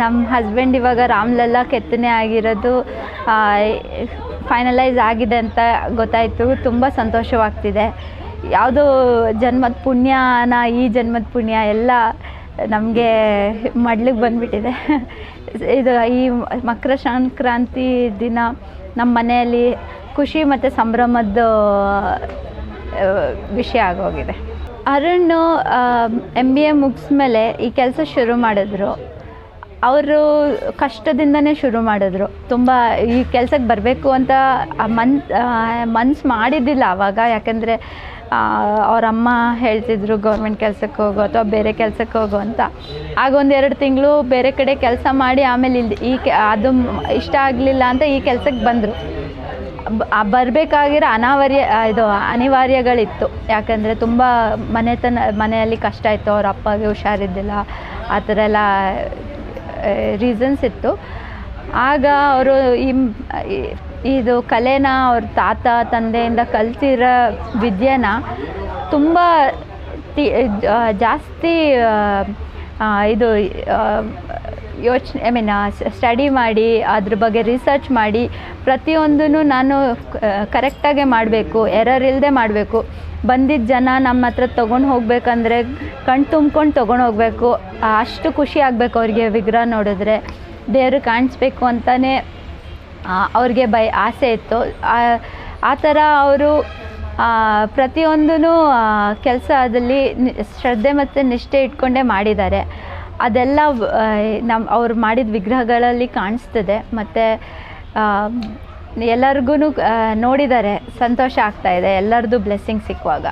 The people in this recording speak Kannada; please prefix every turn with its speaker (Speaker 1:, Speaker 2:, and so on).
Speaker 1: ನಮ್ಮ ಹಸ್ಬೆಂಡ್ ಇವಾಗ ರಾಮ್ಲಲ್ಲಾ ಕೆತ್ತನೆ ಆಗಿರೋದು ಫೈನಲೈಸ್ ಆಗಿದೆ ಅಂತ ಗೊತ್ತಾಯಿತು. ತುಂಬ ಸಂತೋಷವಾಗ್ತಿದೆ. ಯಾವುದೋ ಜನ್ಮದ ಪುಣ್ಯನ, ಈ ಜನ್ಮದ ಪುಣ್ಯ ಎಲ್ಲ ನಮಗೆ ಮಡ್ಲಿಗೆ ಬಂದುಬಿಟ್ಟಿದೆ. ಇದು ಈ ಮಕರ ಸಂಕ್ರಾಂತಿ ದಿನ ನಮ್ಮ ಮನೆಯಲ್ಲಿ ಖುಷಿ ಮತ್ತು ಸಂಭ್ರಮದ ವಿಷಯ ಆಗೋಗಿದೆ. ಅರುಣ್ ಎಂ ಬಿ ಎ ಮುಗಿಸ್ಮೇಲೆ ಈ ಕೆಲಸ ಶುರು ಮಾಡಿದ್ರು. ಅವರು ಕಷ್ಟದಿಂದನೇ ಶುರು ಮಾಡಿದ್ರು. ತುಂಬ ಈ ಕೆಲಸಕ್ಕೆ ಬರಬೇಕು ಅಂತ ಮನ್ ಮನ್ಸು ಮಾಡಿದ್ದಿಲ್ಲ ಆವಾಗ ಯಾಕೆಂದರೆ ಅವರಮ್ಮ ಹೇಳ್ತಿದ್ರು ಗೌರ್ಮೆಂಟ್ ಕೆಲಸಕ್ಕೆ ಹೋಗು ಅಥವಾ ಬೇರೆ ಕೆಲಸಕ್ಕೆ ಹೋಗು ಅಂತ. ಆಗ ಒಂದು ಎರಡು ತಿಂಗಳು ಬೇರೆ ಕಡೆ ಕೆಲಸ ಮಾಡಿ ಆಮೇಲೆ ಇಲ್ಲಿ ಈ ಕೆ, ಅದು ಇಷ್ಟ ಆಗಲಿಲ್ಲ ಅಂತ ಈ ಕೆಲಸಕ್ಕೆ ಬಂದರು. ಬರಬೇಕಾಗಿರೋ ಅನಾವರ್ಯ ಇದು ಅನಿವಾರ್ಯಗಳಿತ್ತು. ಯಾಕಂದರೆ ತುಂಬ ಮನೆತನ, ಮನೆಯಲ್ಲಿ ಕಷ್ಟ ಇತ್ತು. ಅವ್ರ ಅಪ್ಪಗೆ ಹುಷಾರಿದ್ದಿಲ್ಲ. ಆ ಥರ ಎಲ್ಲ ರೀಸನ್ಸ್ ಇತ್ತು. ಆಗ ಅವರು ಈ- ಇದು ಕಲೆನ ಅವ್ರ ತಾತ, ತಂದೆಯಿಂದ ಕಲ್ತಿರೋ ವಿದ್ಯೆನ ತುಂಬ ಜಾಸ್ತಿ ಇದು ಯೋಚನೆ ಐ ಮೀನ್ ಸ್ಟಡಿ ಮಾಡಿ, ಅದ್ರ ಬಗ್ಗೆ ರಿಸರ್ಚ್ ಮಾಡಿ ಪ್ರತಿಯೊಂದೂ ನಾನು ಕರೆಕ್ಟಾಗೆ ಮಾಡಬೇಕು ಎರರ್ ಇಲ್ಲದೆ ಮಾಡಬೇಕು. ಬಂದಿದ್ದ ಜನ ನಮ್ಮ ಹತ್ರ ತೊಗೊಂಡು ಹೋಗ್ಬೇಕಂದ್ರೆ ಕಣ್ ತುಂಬ್ಕೊಂಡು ತೊಗೊಂಡು ಹೋಗಬೇಕು. ಅಷ್ಟು ಖುಷಿ ಆಗಬೇಕು ಅವ್ರಿಗೆ ವಿಗ್ರಹ ನೋಡಿದ್ರೆ. ದೇವರು ಕಾಣಿಸ್ಬೇಕು ಅಂತಲೇ ಅವ್ರಿಗೆ ಬಯ ಆಸೆ ಇತ್ತು. ಆ ಥರ ಅವರು ಪ್ರತಿಯೊಂದೂ ಕೆಲಸದಲ್ಲಿ ಶ್ರದ್ಧೆ ಮತ್ತು ನಿಷ್ಠೆ ಇಟ್ಕೊಂಡೇ ಮಾಡಿದ್ದಾರೆ. ಅದೆಲ್ಲ ನಮ್ಮ ಅವ್ರು ಮಾಡಿದ ವಿಗ್ರಹಗಳಲ್ಲಿ ಕಾಣಿಸ್ತದೆ. ಮತ್ತು ಎಲ್ಲರಿಗೂ ನೋಡಿದ್ದಾರೆ ಸಂತೋಷ ಆಗ್ತಾ ಇದೆ. ಎಲ್ಲರದ್ದು ಬ್ಲೆಸ್ಸಿಂಗ್ ಸಿಕ್ಕುವಾಗ.